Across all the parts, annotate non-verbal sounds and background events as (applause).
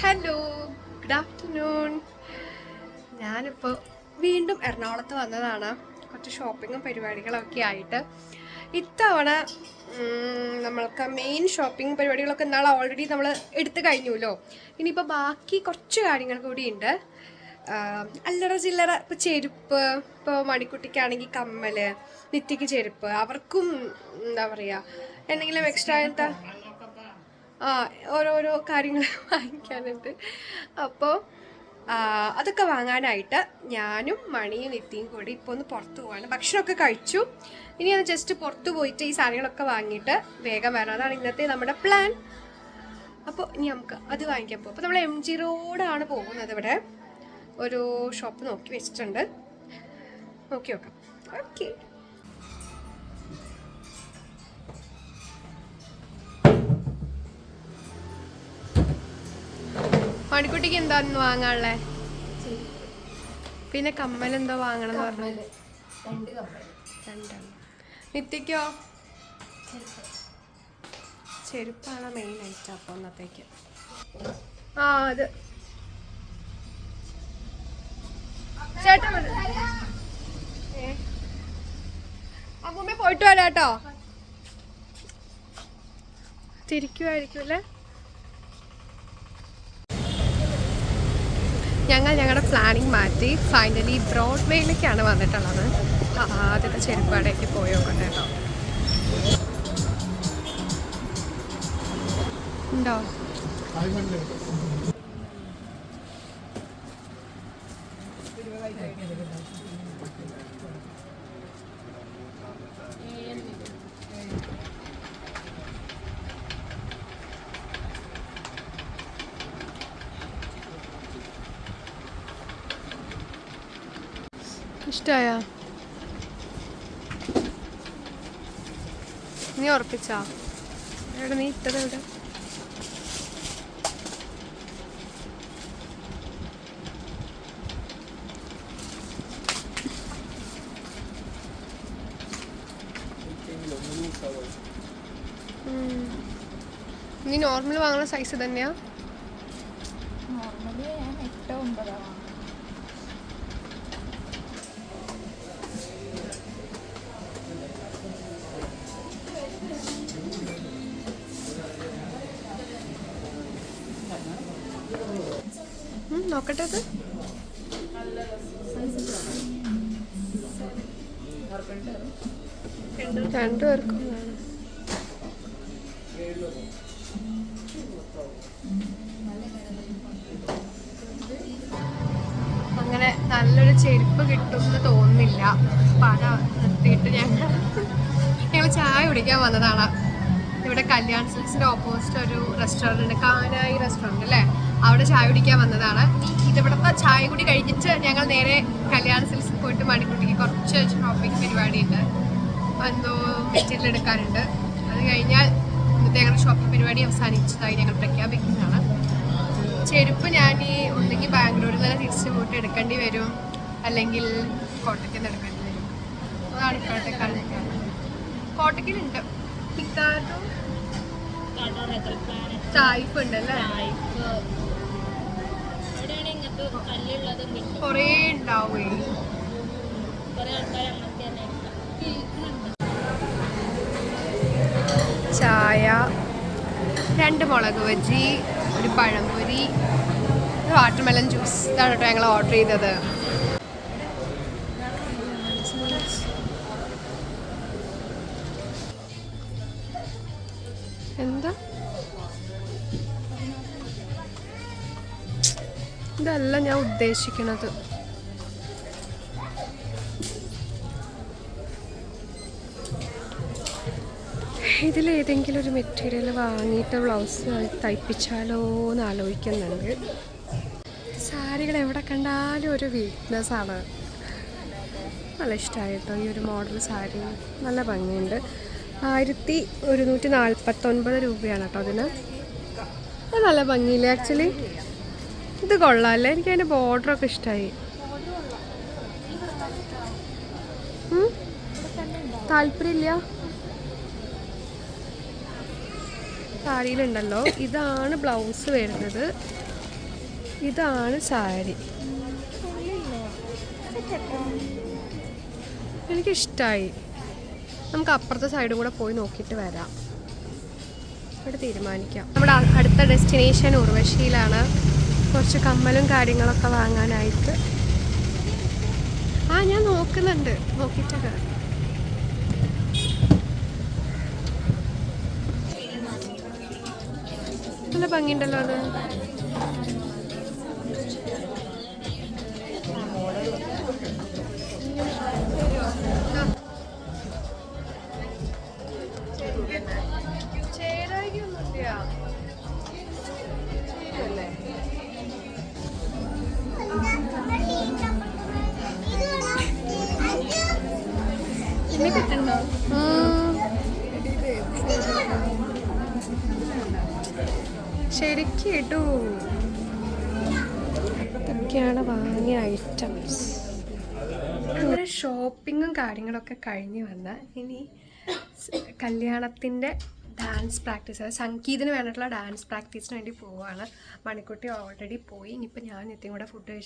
Hello good afternoon ഞാനിപ്പോൾ വീണ്ടും എറണാകുളത്ത് വന്നതാണ്. കുറച്ച് ഷോപ്പിങ്ങും പരിപാടികളൊക്കെ ആയിട്ട്. ഇത്തവണ നമ്മൾക്ക് മെയിൻ ഷോപ്പിംഗ് പരിപാടികളൊക്കെ നാളെ ഓൾറെഡി നമ്മൾ എടുത്തു കഴിഞ്ഞുല്ലോ. ഇനിയിപ്പോൾ ബാക്കി കുറച്ച് കാര്യങ്ങൾ കൂടിയുണ്ട് അല്ലറ ചില്ലറ ഇപ്പോൾ ചെരുപ്പ് ഇപ്പോൾ മണിക്കുട്ടിക്കാണെങ്കിൽ കമ്മൽ നിത്യക്ക് ചെരുപ്പ് അവർക്കും എന്താ പറയുക എന്തെങ്കിലും എക്സ്ട്രാ എന്താ? ഓരോരോ കാര്യങ്ങൾ (laughs) വാങ്ങിക്കാനുണ്ട്. അപ്പോൾ അതൊക്കെ വാങ്ങാനായിട്ട് ഞാനും മണിയും നിത്യയും കൂടി ഇപ്പോൾ ഒന്ന് പുറത്ത് പോവാണ്. ഭക്ഷണമൊക്കെ കഴിച്ചു. ഇനി അത് ജസ്റ്റ് പുറത്ത് പോയിട്ട് ഈ സാധനങ്ങളൊക്കെ വാങ്ങിയിട്ട് വേഗം വരാം അതാണ് ഇന്നത്തെ നമ്മുടെ പ്ലാൻ അപ്പോൾ ഇനി നമുക്ക് അത് വാങ്ങിക്കാൻ പോകും അപ്പോൾ നമ്മൾ എം ജി റോഡാണ് പോകുന്നത് ഇവിടെ. ഒരു ഷോപ്പ് നോക്കി വെച്ചിട്ടുണ്ട്. നോക്കി നോക്കാം. ഓക്കെ മണിക്കുട്ടിക്ക് എന്താന്ന് വാങ്ങാനുള്ളേ? പിന്നെ കമ്മൽ എന്തോ വാങ്ങണം എന്ന് രണ്ടെണ്ണം. നിത്യക്കോ ചെരുപ്പാണ് മെയിൻ ഐറ്റം അപ്പോൾ അന്നത്തേക്ക്. ആ അത്. ചേട്ടാ അമ്മൂമ്മ പോയിട്ട് വരാട്ടോ. തിരിക്കുമായിരിക്കും അല്ലേ? ഞങ്ങൾ ഞങ്ങളുടെ പ്ലാനിങ് മാറ്റി ഫൈനലി ബ്രോഡ്വേയിലേക്കാണ് വന്നിട്ടുള്ളത്. ആദ്യത്തെ ചെരുപ്പാടേക്ക് പോയി നോക്കട്ടെ കേട്ടോ. ഉണ്ടോ? ഇഷ്ടായ? നീ ഉറപ്പിച്ചാ? എവിടെ നീ ഇട്ടത് എവിടെ നീ നോർമൽ വാങ്ങുന്ന സൈസ് തന്നെയാ? നോക്കട്ടെ അത് രണ്ടുപേർക്കും അങ്ങനെ നല്ലൊരു ചെരുപ്പ് കിട്ടുമെന്ന് തോന്നുന്നില്ല. പട നിർത്തിയിട്ട് ഞങ്ങൾ ഞങ്ങൾ ചായ കുടിക്കാൻ വന്നതാണ്. ഇവിടെ കല്യാൺ സിൽസിന്റെ ഓപ്പോസിറ്റ് ഒരു റെസ്റ്റോറന്റ് ഉണ്ട്. കാനായി റെസ്റ്റോറന്റ് അല്ലേ? അവിടെ ചായ കുടിക്കാൻ വന്നതാണ്. ഇതിവിടുത്തെ ചായ കുടി കഴിഞ്ഞിട്ട് ഞങ്ങൾ നേരെ കല്യാണ സിൽസിൽ പോയിട്ട് മണിക്കുട്ടിക്ക് കുറച്ച് ഷോപ്പിംഗ് പരിപാടിയുണ്ട്. എന്തോ മെറ്റീരിയൽ എടുക്കാനുണ്ട്. അത് കഴിഞ്ഞാൽ ഇന്നത്തെ ഞങ്ങളുടെ ഷോപ്പിംഗ് പരിപാടി അവസാനിച്ചതായി ഞങ്ങൾ പ്രഖ്യാപിക്കുന്നതാണ്. ചെരുപ്പ് ഞാൻ ഈ ഒന്നെങ്കിൽ ബാംഗ്ലൂരിൽ തന്നെ തിരിച്ച് പോയിട്ട് എടുക്കേണ്ടി വരും. അല്ലെങ്കിൽ കോട്ടയ്ക്ക് നിന്ന് എടുക്കേണ്ടി വരും. അതാണ് ഇപ്പോഴത്തെ കാലത്തേക്കാണ് കോട്ടയ്ക്കിലുണ്ട്. പിക്കാർഡും ഉണ്ട് കുറേ ഉണ്ടാവേ. ചായ രണ്ട് മുളക് ബജി ഒരു പഴംപൊരി വാട്ടർമെലൺ ജ്യൂസ് ഇതാണ് കേട്ടോ ഞങ്ങൾ ഓർഡർ ചെയ്തത്. ഇതല്ല ഞാൻ ഉദ്ദേശിക്കുന്നത്. ഇതിലേതെങ്കിലും ഒരു മെറ്റീരിയൽ വാങ്ങിയിട്ട് ബ്ലൗസ് തയ്പ്പിച്ചാലോ എന്ന് ആലോചിക്കുന്നുണ്ട്. സാരികൾ എവിടെ കണ്ടാലും ഒരു വീക്ക്നെസ് ആണ്. നല്ല ഇഷ്ടമായിട്ടോ ഈ ഒരു മോഡൽ സാരി? നല്ല ഭംഗിയുണ്ട്. ആയിരത്തി ഒരുന്നൂറ്റി നാൽപ്പത്തൊൻപത് രൂപയാണ് കേട്ടോ അതിന്. നല്ല ഭംഗിയില്ലേ ആക്ച്വലി ഇത് കൊള്ളാമല്ലേ എനിക്ക് അതിന്റെ ബോർഡറൊക്കെ ഇഷ്ടമായി താല്പര്യമില്ല. സാരിയിലുണ്ടല്ലോ ഇതാണ് ബ്ലൗസ് വരുന്നത്. ഇതാണ് സാരി. എനിക്കിഷ്ടമായി നമുക്ക് അപ്പുറത്തെ സൈഡും കൂടെ പോയി നോക്കിയിട്ട് വരാം. ഇവിടെ തീരുമാനിക്കാം. നമ്മുടെ അടുത്ത ഡെസ്റ്റിനേഷൻ ഉർവശിയിലാണ്. കുറച്ച് കമ്മലും കാര്യങ്ങളൊക്കെ വാങ്ങാനായിട്ട്. ആ ഞാൻ നോക്കുന്നുണ്ട്. നോക്കിയിട്ടൊക്കെ നല്ല ഭംഗിയുണ്ടല്ലോ അത്. ശരിക്കും വാങ്ങിയ ഐറ്റംസ്. അങ്ങനെ ഷോപ്പിങ്ങും കാര്യങ്ങളൊക്കെ കഴിഞ്ഞ് വന്ന ഇനി കല്യാണത്തിന്റെ ഡാൻസ് പ്രാക്ടീസ് അതായത് സംഗീതത്തിന് വേണ്ടിയിട്ടുള്ള ഡാൻസ് പ്രാക്ടീസിന് വേണ്ടി പോവുകയാണ് മണിക്കുട്ടി ഓൾറെഡി പോയി. ഇനിയിപ്പോൾ ഞാൻ എത്തിയും കൂടെ ഫുഡ്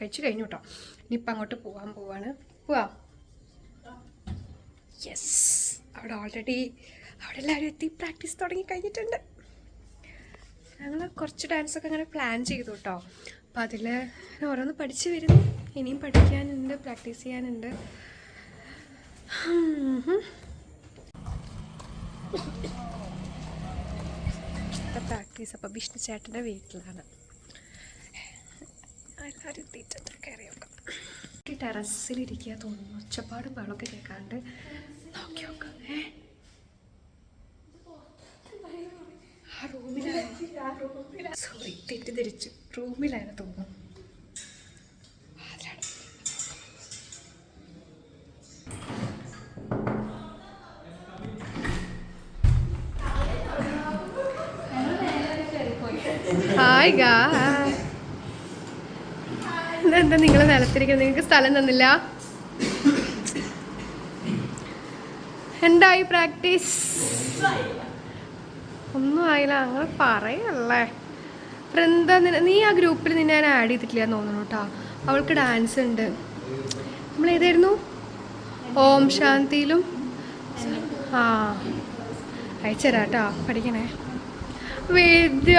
കഴിച്ച് കഴിഞ്ഞു കേട്ടോ. ഇനിയിപ്പോൾ അങ്ങോട്ട് പോകാൻ പോവാണ്. പോവാം. യെസ് അവിടെ ഓൾറെഡി അവിടെ എല്ലാവരും എത്തി പ്രാക്ടീസ് തുടങ്ങി കഴിഞ്ഞിട്ടുണ്ട്. ഞങ്ങൾ കുറച്ച് ഡാൻസൊക്കെ അങ്ങനെ പ്ലാൻ ചെയ്തു കേട്ടോ അപ്പം അതിൽ ഓരോന്ന് പഠിച്ചു വരുന്നു. ഇനിയും പഠിക്കാനുണ്ട് പ്രാക്ടീസ് ചെയ്യാനുണ്ട്. പ്രാക്ടീസ് അപ്പോൾ വിഷ്ണു ചേട്ടന്റെ വീട്ടിലാണ്. എല്ലാവരും എത്തിയിട്ടുണ്ട് കയറി നോക്കാം. ടെറസിലിരിക്കുക തോന്നുന്നു. ഒച്ചപ്പാടും ബഹളമൊക്കെ കേൾക്കാണ്ട് നോക്കി നോക്കാം. ഏ? ആ സോറി തെറ്റിദ്ധരിച്ചു. റൂമിലാണ് തോന്നുന്നു. Hi ഗാ. എന്താ നിങ്ങൾ നിലത്തിരിക്കുന്നത്? നിങ്ങൾക്ക് സ്ഥലം തന്നില്ല? എന്തായി പ്രാക്ടീസ്? ഒന്നും ആയില്ല. അങ്ങനെ പറയല്ലേ. വൃന്ദ നീ ആ ഗ്രൂപ്പിൽ നിന്നെ ഞാൻ ആഡ് ചെയ്തിട്ടില്ല തോന്നുന്നു കേട്ടോ അവൾക്ക് ഡാൻസ് ഉണ്ട്. നമ്മൾ ഏതായിരുന്നു? ഓം ശാന്തിയിലും. ആ അയച്ചുതരാം കേട്ടോ പഠിക്കണേ. വിദ്യ.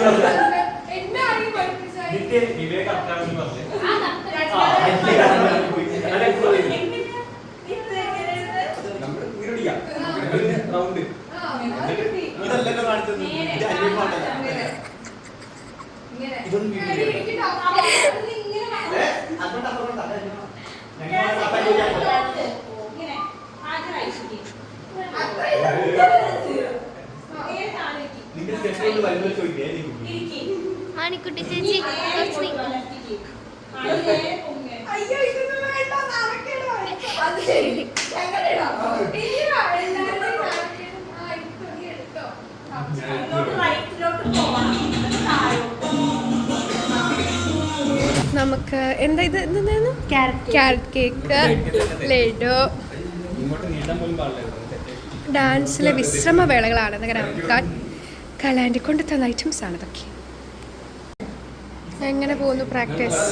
സാധനം? ഇതിന് കളിക്കുന്നത്? ഇതന്നെയല്ലേ? ഇതല്ലല്ലോ കാണിച്ചത് ഇത് അനിയന്മാരല്ല. ഇതൊന്നും? അതുകൊണ്ട് അതുകൊണ്ട് അതാ ഞാൻ- ഞങ്ങൾ അപ്പൻ ചോദിക്കാൻ നിന്റെ സ്റ്റെപ്പ് കൊണ്ട് വരുമ്പോൾ ചോദിക്കേ നീ മാണിക്കുട്ടി ചേച്ചി നമുക്ക് എന്താ ഇത്? എന്തായിരുന്നു? Carrot cake laddu. ഡാൻസിലെ വിശ്രമവേളകളാണ്. എന്നൊക്കെ നമുക്കാൻ കലാൻഡി കൊണ്ട് തന്ന ഐറ്റംസ് ആണ് ഇതൊക്കെ. എങ്ങനെ പോകുന്നു പ്രാക്ടീസ്?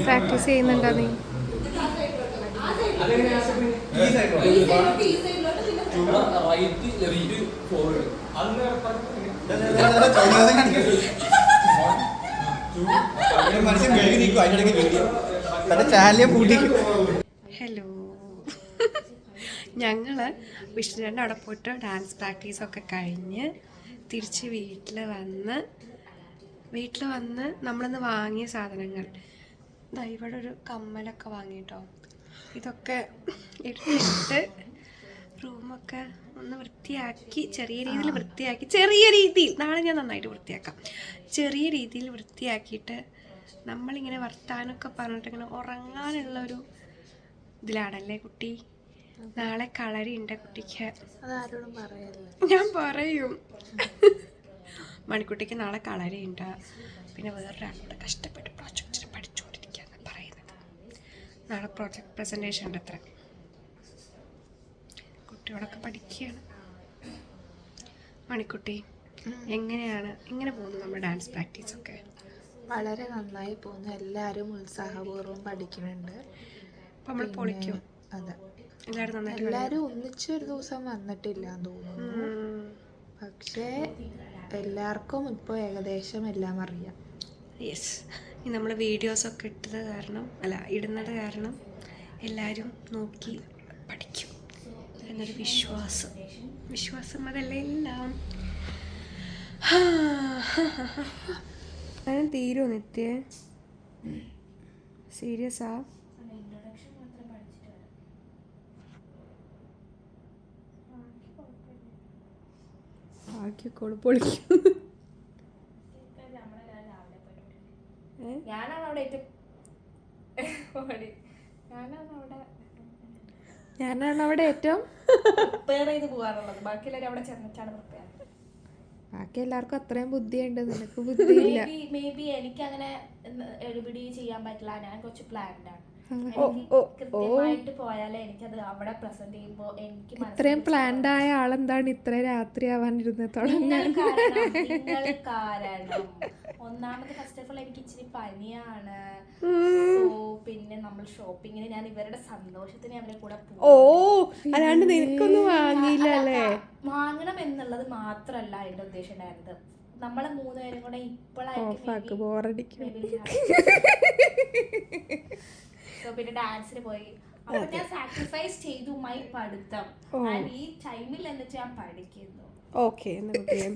പ്രാക്ടീസ് ചെയ്യുന്നുണ്ടോ നീ? വീഡിയോ തന്റെ ചാനലിനെ പൂട്ടി ഹലോ ഞങ്ങൾ വിഷ്ണുരന്റെ അവിടെ പോയിട്ട് ഡാൻസ് പ്രാക്ടീസൊക്കെ കഴിഞ്ഞ് തിരിച്ച് വീട്ടിൽ വന്ന് വീട്ടിൽ വന്ന് നമ്മളിന്ന് വാങ്ങിയ സാധനങ്ങൾ. ഇവിടെ ഒരു കമ്മലൊക്കെ വാങ്ങിയിട്ടോ ഇതൊക്കെ ഇട്ടിട്ട് റൂമൊക്കെ ഒന്ന് വൃത്തിയാക്കി ചെറിയ രീതിയിൽ വൃത്തിയാക്കി ചെറിയ രീതിയിൽ നാളെ ഞാൻ നന്നായിട്ട് വൃത്തിയാക്കാം. ചെറിയ രീതിയിൽ വൃത്തിയാക്കിയിട്ട് നമ്മളിങ്ങനെ വർത്താനൊക്കെ പറഞ്ഞിട്ട് ഇങ്ങനെ ഉറങ്ങാനുള്ള ഒരു ഇതിലാണല്ലേ കുട്ടി? നാളെ കളരി ഉണ്ട് കുട്ടിക്ക്. അതാരോടും പറയല്ലേ ഞാൻ പറയും. മണിക്കുട്ടിക്ക് നാളെ കളരി ഉണ്ട് പിന്നെ വേറൊരാളോട് കഷ്ടപ്പെട്ട് പ്രോജക്റ്റിന് പഠിച്ചുകൊണ്ടിരിക്കുകയാണ് പറയുന്നത്. നാളെ പ്രോജക്റ്റ് പ്രസന്റേഷൻ ഉണ്ട് അത്ര. കുട്ടികളൊക്കെ പഠിക്കുകയാണ്. മണിക്കുട്ടി എങ്ങനെയാണ്? എങ്ങനെ പോകുന്നു നമ്മുടെ ഡാൻസ് പ്രാക്ടീസ് ഒക്കെ. വളരെ നന്നായി പോകുന്നു. എല്ലാവരും ഉത്സാഹപൂർവം പഠിക്കുന്നുണ്ട്. നമ്മൾ പൊളിക്കും. അതെ. എല്ലാവരും ഒന്നിച്ച് ഒരു ഒന്നിച്ചൊരു ദിവസം വന്നിട്ടില്ല തോന്നുന്നു. പക്ഷേ എല്ലാവർക്കും ഇപ്പോൾ ഏകദേശം എല്ലാം അറിയാം. യെസ് ഈ നമ്മൾ വീഡിയോസൊക്കെ ഇട്ടത് കാരണം അല്ല ഇടുന്നത് കാരണം എല്ലാവരും നോക്കി പഠിക്കും. എന്നൊരു വിശ്വാസം. വിശ്വാസം അതല്ലേ എല്ലാം? അങ്ങനെ തീരുമോ സീരിയസ് സീരിയസാ ബാക്കിയൊക്കെ പൊളിക്കും ഏ? ഞാനാണ് അവിടെ ഏറ്റവും ഓടി. ഞാനാണ് അവിടെ ഞാനാണ് അവിടെ ഏറ്റവും പ്രിപ്പയർ ചെയ്ത് പോകാറുള്ളത്. ബാക്കിയുള്ളവർ അവിടെ ചെന്നിട്ടാണ് പ്രിപ്പയർ ബാക്കി എല്ലാവർക്കും അത്രയും ബുദ്ധിയുണ്ട്. നിനക്ക് (laughs) ബുദ്ധിയില്ല. മേ ബി എനിക്ക് അങ്ങനെ ചെയ്യാൻ പറ്റില്ല. ഞാൻ കുറച്ച് പ്ലാൻഡ് ഇത്രയും പ്ലാൻഡ് ആയ ആളെന്താണ് ഇത്ര രാത്രി ആവാൻ ഇരുന്ന് തുടങ്ങാൻ. കാരണം നിങ്ങൾ കാരണം. ഒന്നാമത് ഫസ്റ്റ് ഓഫ് ഓൾ എനിക്ക് ഇച്ചിരി പനിയാണ്. സോ പിന്നെ നമ്മൾ ഷോപ്പിങ്ങിന് ഞാൻ ഇവരുടെ സന്തോഷത്തിന് അവരെ കൂടെ ഓ അല്ലാണ്ട് നിനക്കൊന്നും വാങ്ങിയില്ല അല്ലേ വാങ്ങണം എന്നുള്ളത് മാത്രല്ല എന്റെ ഉദ്ദേശം ഉണ്ടായിരുന്നത്. നമ്മളെ മൂന്നുപേരും കൂടെ ഇപ്പോഴായിരിക്കും (laughs) പിന്നെ ഡാൻസിന് പോയി. അപ്പൊ ഞാൻ സാക്രിഫൈസ് ചെയ്തു മൈ പഠിത്തം. ഞാൻ ഈ ടൈമിൽ എന്നിട്ട് ഞാൻ പഠിക്കുന്നു. ഓക്കെ നമുക്ക് ഞാൻ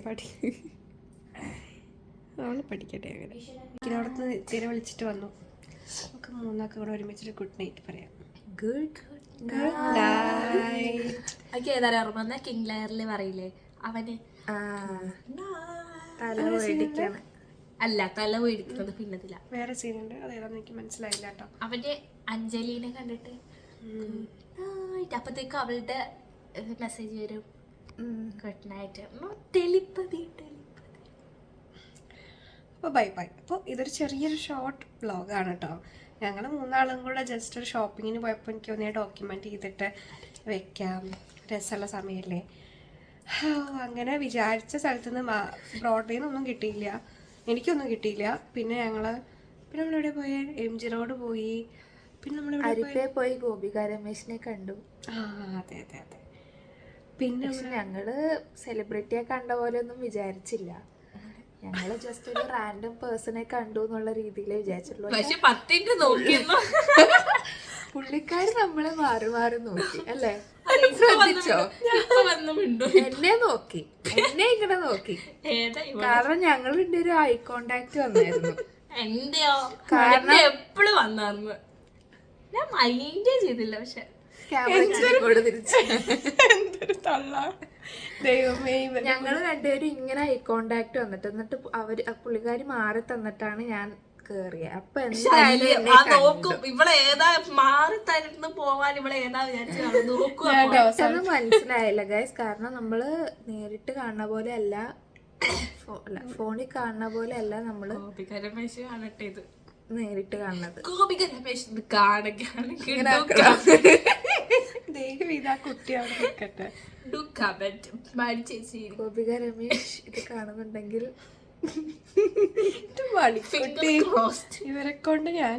അവൾ പഠിക്കട്ടെ അങ്ങനെ. ഇതിനോടത്ത് തീരെ വിളിച്ചിട്ട് വന്നു. നമുക്ക് മൂന്നാൾക്ക് കൂടെ ഒരുമിച്ചൊരു ഗുഡ് നൈറ്റ് പറയാം. ഗുഡ് ഗുഡ് നൈറ്റ് എനിക്ക് ഏതായാലും ഓർമ്മ കിങ് ലയറിൽ പറയില്ലേ? അവന് തല മേടിക്കണം അല്ല തല വീഴുന്നത് പിന്നതില. വേറെ സീനുണ്ട്. അതേതാന്ന് എനിക്ക് മനസ്സിലായില്ല കേട്ടോ. അവന്റെ അഞ്ജലിനെ കണ്ടിട്ട്. അപ്പത്തേക്ക് അവളുടെ മെസ്സേജ് വരും. ഗുഡ് നൈറ്റ് തെളിപ്പതി തെളിപ്പതി. അപ്പോൾ ബൈ ബൈ അപ്പോൾ ഇതൊരു ചെറിയൊരു ഷോർട്ട് വ്ളോഗാണ് കേട്ടോ. ഞങ്ങൾ മൂന്നാളും കൂടെ ജസ്റ്റ് ഒരു ഷോപ്പിങ്ങിന് പോയപ്പോൾ എനിക്ക് ഒന്ന് ഡോക്യുമെന്റ് ചെയ്തിട്ട് വെക്കാം. രസമുള്ള സമയമല്ലേ അങ്ങനെ വിചാരിച്ച സ്ഥലത്തുനിന്ന് ബ്രോഡ്വേന്നൊന്നും ബ്രോഡ്വേയിൽ കിട്ടിയില്ല. എനിക്കൊന്നും കിട്ടിയില്ല. പിന്നെ ഞങ്ങൾ പിന്നെ നമ്മളെവിടെ പോയി? എം ജി റോഡ് പോയി. പിന്നെ നമ്മളിവിടെ പോയി? പോയി ഗോപിക രമേശിനെ കണ്ടു. ആ അതെ അതെ അതെ. പിന്നെ ഞങ്ങൾ സെലിബ്രിറ്റിയെ കണ്ട പോലെ ഒന്നും വിചാരിച്ചില്ല. ഞങ്ങൾ ജസ്റ്റ് ഒരു റാൻഡം പേഴ്സണെ കണ്ടു എന്നുള്ള രീതിയിലേ വിചാരിച്ചിട്ടുള്ളൂ. പക്ഷെ പത്തിന്റെ നോക്കിയെന്നോ പുള്ളിക്കാര് നമ്മളെ മാറി മാറി നോക്കി അല്ലേ? ശ്രദ്ധിച്ചോ? (laughs) എന്നെ നോക്കി. എന്നെ ഇങ്ങനെ നോക്കി. ഏതാ ഞങ്ങൾ കാരണം ഞങ്ങളുടെ ഒരു ഐ കോണ്ടാക്ട് വന്നായിരുന്നു. എന്റെയോ? കാരണം- എപ്പോഴും വന്നായിരുന്നു. ഞാൻ മൈൻഡേ ചെയ്തില്ല പക്ഷെ. ഞങ്ങൾ രണ്ടുപേരും ഇങ്ങനെ ഐ കോണ്ടാക്ട് വന്നിട്ട് എന്നിട്ട് അവർ പുള്ളിക്കാരി മാറി തന്നിട്ടാണ് ഞാൻ കേറിയത് അപ്പൊ. നോക്കും. ഇവളെ ഏതാ മാറി തരുന്ന് പോവാൻ ഇവളെ ഏതാ വിചാരിച്ചു മനസ്സിലായില്ല ഗൈസ് കാരണം നമ്മൾ നേരിട്ട് കാണുന്ന പോലെ അല്ല. ഫോണിൽ കാണുന്ന പോലെ അല്ല നമ്മൾ ഗോപിക രമേശ് കാണട്ടെ ഇത്. നേരിട്ട് കാണുന്നത്. ഗോപിക രമേശ് ഇത് കാണുകയാണ്. ദൈവം ഇതാ കുട്ടി അവിടെ നിൽക്കട്ടെ കമന്റ് ഗോപിക രമേശ് ഇത് കാണുന്നുണ്ടെങ്കിൽ ഇവരെ കൊണ്ട് ഞാൻ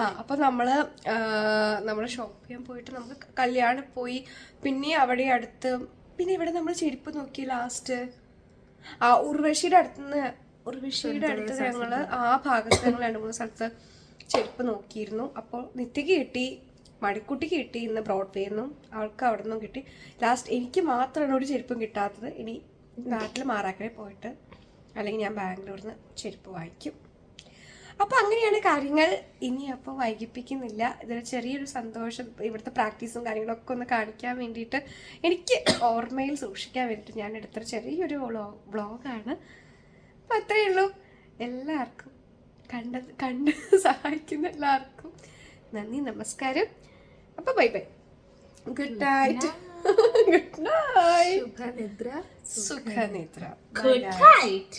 ആ അപ്പൊ നമ്മൾ നമ്മുടെ ചെയ്യാൻ പോയിട്ട് നമുക്ക് കല്യാണം പോയി. പിന്നെ അവിടെ അടുത്ത് പിന്നെ ഇവിടെ നമ്മൾ ചെരുപ്പ് നോക്കി ലാസ്റ്റ് ആ ഉർവശിയുടെ അടുത്തുനിന്ന് ഉർവശിയുടെ അടുത്ത് ഞങ്ങൾ ആ ഭാഗത്ത് ഞങ്ങൾ രണ്ട് മൂന്ന് സ്ഥലത്ത് ചെരുപ്പ് നോക്കിയിരുന്നു. അപ്പോൾ നിത്യക്ക് കിട്ടി മടിക്കുട്ടിക്ക് കിട്ടി ഇന്ന് ബ്രോഡ്വേന്നും അവൾക്ക് അവിടെ നിന്നും കിട്ടി. ലാസ്റ്റ് എനിക്ക് മാത്രമാണ് ഒരു ചെരുപ്പും കിട്ടാത്തത്. ഇനി നാട്ടിൽ മാറാക്കരെ പോയിട്ട് അല്ലെങ്കിൽ ഞാൻ ബാംഗ്ലൂരിൽ നിന്ന് ചെരുപ്പ് വാങ്ങിക്കും. അപ്പോൾ അങ്ങനെയാണ് കാര്യങ്ങൾ. ഇനി അപ്പോൾ വൈകിപ്പിക്കുന്നില്ല. ഇതൊരു ചെറിയൊരു സന്തോഷം. ഇവിടുത്തെ പ്രാക്ടീസും കാര്യങ്ങളൊക്കെ ഒന്ന് കാണിക്കാൻ വേണ്ടിയിട്ട് എനിക്ക് ഓർമ്മയിൽ സൂക്ഷിക്കാൻ വേണ്ടിയിട്ട് ഞാൻ എടുത്തൊരു ചെറിയൊരു വ്ളോ വ്ളോഗാണ്. അപ്പോൾ അത്രയേ ഉള്ളൂ. എല്ലാവർക്കും കണ്ടത് കണ്ട് സഹായിക്കുന്ന എല്ലാവർക്കും നന്ദി നമസ്കാരം. അപ്പോൾ bye bye. Good night. (laughs) Good night. ശുഭനിദ്ര. സുഖനിദ്ര Good night.